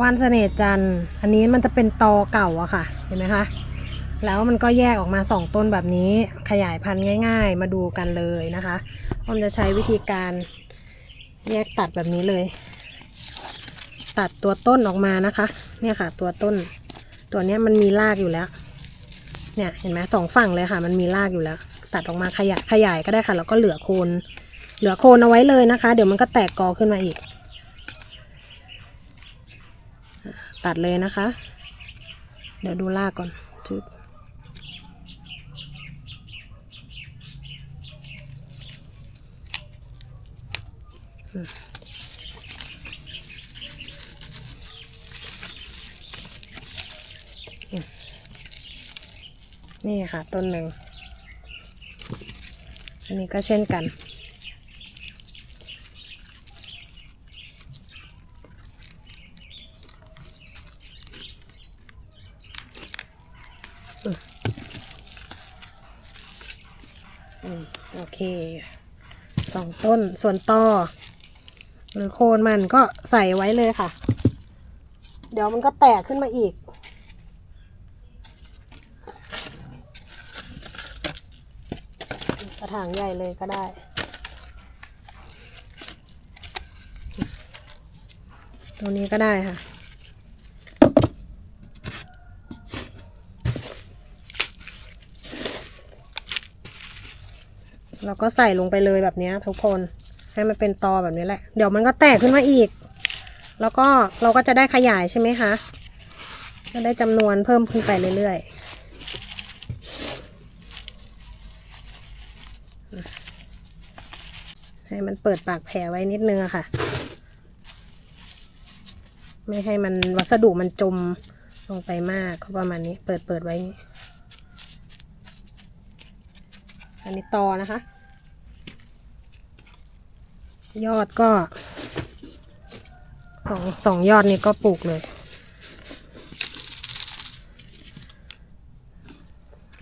ว่านเสน่จันอันนี้มันจะเป็นตอเก่าอะค่ะ เห็นไหมคะ แล้วมันก็แยกออกมาสองต้นแบบนี้ขยายพันธุ์ง่าย ๆ มาดูกันเลยนะคะอมจะใช้วิธีการแยกตัดแบบนี้เลย ตัดตัวต้นออกมานะคะ เนี่ยค่ะ ตัวต้น ตัวเนี้ยมันมีรากอยู่แล้ว เนี่ยเห็นไหมสองฝั่งเลยค่ะ มันมีรากอยู่แล้ว ตัดออกมาขยายขยายก็ได้ค่ะ แล้วก็เหลือโคน เหลือโคนเอาไว้เลยนะคะ เดี๋ยวมันก็แตกกอขึ้นมาอีก ตัดเลยนะคะ เดี๋ยวดูรากก่อนจึ๊บนี่ค่ะต้นหนึ่ง อันนี้ก็เช่นกัน โอเคสองต้นส่วนต่อ หรือโคนมันก็ใส่ไว้เลยค่ะ เดี๋ยวมันก็แตกขึ้นมาอีก กระถางใหญ่เลยก็ได้ตัวนี้ก็ได้ค่ะ เราก็ใส่ลงไปเลยแบบนี้ทุกคน ให้มันเป็นตอแบบนี้แหละ เดี๋ยวมันก็แตกขึ้นมาอีก แล้วก็เราก็จะได้ขยายใช่ไหมคะก็ได้จำนวนเพิ่มขึ้นไปเรื่อยๆ ให้มันเปิดปากแผลไว้นิดนึงอะค่ะ ไม่ให้มันวัสดุมันจมลงไปมากก็ประมาณนี้ เปิดเปิดไว้นี้ อันนี้ตอนะคะ ยอดก็สองสองยอดนี้ก็ปลูกเลย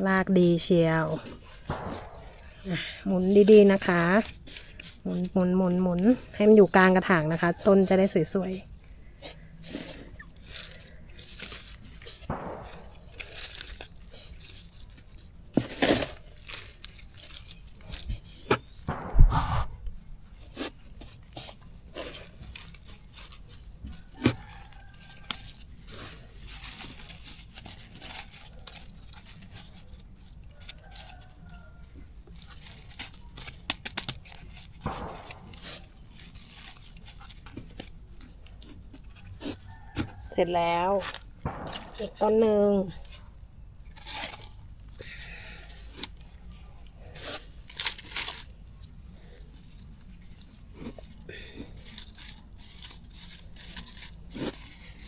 ลากดีเชียวหมุนดีๆนะคะ หมุนหมุนหมุนหมุนให้มันอยู่กลางกระถางนะคะ ต้นจะได้สวยๆ เสร็จแล้ว อีกต้นหนึ่ง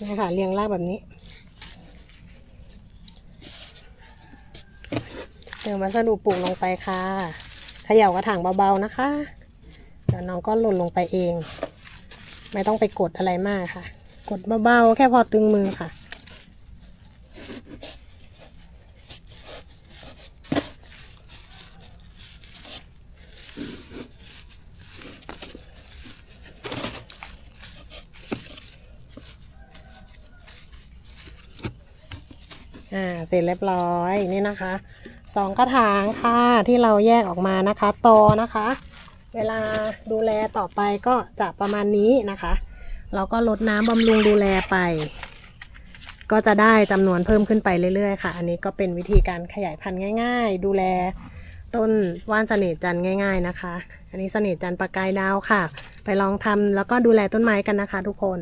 นี่ค่ะเรียงรากแบบนี้เติมวัสดุปลูกลงไปค่ะเขย่ากระถางเบาๆนะคะ เดี๋ยวน้องก็หล่นลงไปเอง ไม่ต้องไปกดอะไรมากค่ะ กดเบาๆ แค่พอตึงมือค่ะ อ่า เสร็จเรียบร้อยนี่นะคะสองกระถางค่ะที่เราแยกออกมานะคะตอนะคะ เวลาดูแลต่อไปก็จะประมาณนี้นะคะ เราก็ลดน้ำบำรุงดูแลไป ก็จะได้จำนวนเพิ่มขึ้นไปเรื่อยๆค่ะ อันนี้ก็เป็นวิธีการขยายพันธุ์ง่าย ๆ ดูแลต้นว่านเสน่ห์จันทร์ง่าย ๆนะคะ อันนี้เสน่ห์จันทร์ประกายดาวค่ะ ไปลองทำแล้วก็ดูแลต้นไม้กันนะคะ ทุกคน